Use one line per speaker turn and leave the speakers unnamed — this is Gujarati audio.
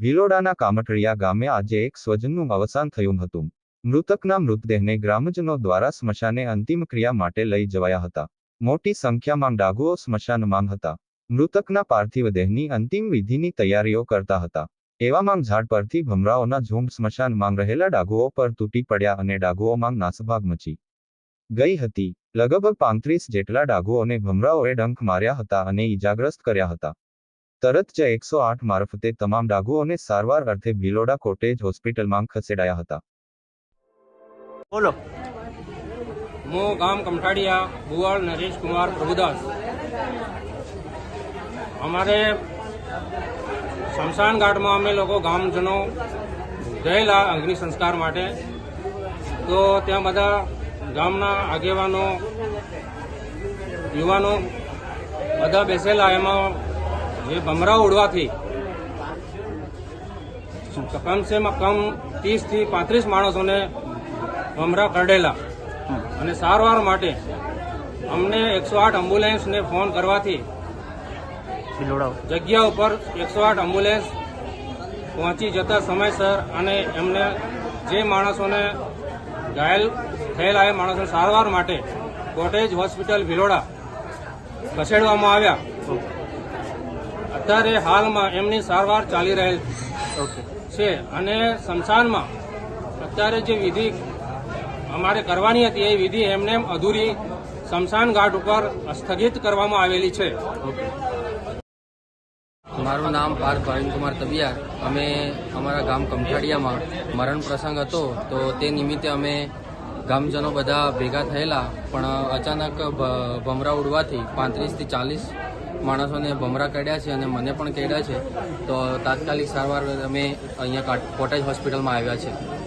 ભિલોડાના કામટળિયા ગામે આજે એક સ્વજનનું અવસાન થયું હતું. મૃતકના મૃતદેહને ગ્રામજનો દ્વારા સ્મશાને અંતિમ ક્રિયા માટે લઈ જવાયા હતા. મોટી સંખ્યામાં ડાઘુઓ સ્મશાનમાં હતા. મૃતકના પાર્થિવ દેહની અંતિમ વિધિની તૈયારીઓ કરતા હતા. એવામાં ઝાડ પરથી ભમરાઓના ઝુંડ સ્મશાનમાં રહેલા ડાઘુઓ પર તૂટી પડ્યા અને ડાઘુઓમાં નાસભાગ મચી ગઈ હતી. લગભગ પાંત્રીસ જેટલા ડાઘુઓને ભમરાઓએ ડંખ માર્યા હતા અને ઈજાગ્રસ્ત કર્યા હતા. તરત જ એકસો આઠ મારફતે તમામ ડાઘુઓને સારવાર અર્થે ભિલોડા કોટેજ હોસ્પિટલમાં ખસેડાયા હતા.
બોલો.
હું ગામ કમઠાડિયા ભુવાળ નરેશ કુમાર પ્રભુદાસ. અમારે સ્મશાન ઘાટમાં અમે લોકો ગામજનો ગયેલા અગ્નિ સંસ્કાર માટે. તો ત્યાં બધા ગામના આગેવાનો, યુવાનો બધા બેસેલા. એમાં જે ભમરાઓ ઉડવાથી. કમસે કમ ત્રીસથી પાંત્રીસ માણસોને ભમરા કરડેલા. અને સારવાર માટે અમને એકસો આઠ એમ્બ્યુલન્સને ફોન કરવાથી જગ્યા ઉપર એકસો આઠ એમ્બ્યુલન્સ પહોંચી જતા સમયસર અને એમને જે માણસોને ઘાયલ થયેલા એ માણસોને સારવાર માટે કોટેજ હોસ્પિટલ ભિલોડા ખસેડવામાં આવ્યા. અત્યારે હાલમાં એમની સારવાર ચાલી રહેલ
ઓકે.
છે અને સ્મશાનમાં અત્યારે જે વિધિ અમારે કરવાની હતી એ વિધિ એમને એમ અધૂરી સ્મશાન ઘાટ ઉપર સ્થગિત કરવામાં આવેલી છે.
મારું નામ પાર્થ ભાવિનકુમાર તબિયાર. અમે અમારા ગામ કમઠાડિયામાં મરણ પ્રસંગ હતો તો તે નિમિત્તે અમે ગામજનો બધા ભેગા થયેલા પણ અચાનક ભમરા ઉડવાથી પાંત્રીસથી ચાલીસ માણસોને ભમરા કાઢ્યા છે અને મને પણ કાઢ્યા છે. તો તાત્કાલિક સારવાર અમે અહીંયા કોટેજ હોસ્પિટલમાં આવ્યા છે.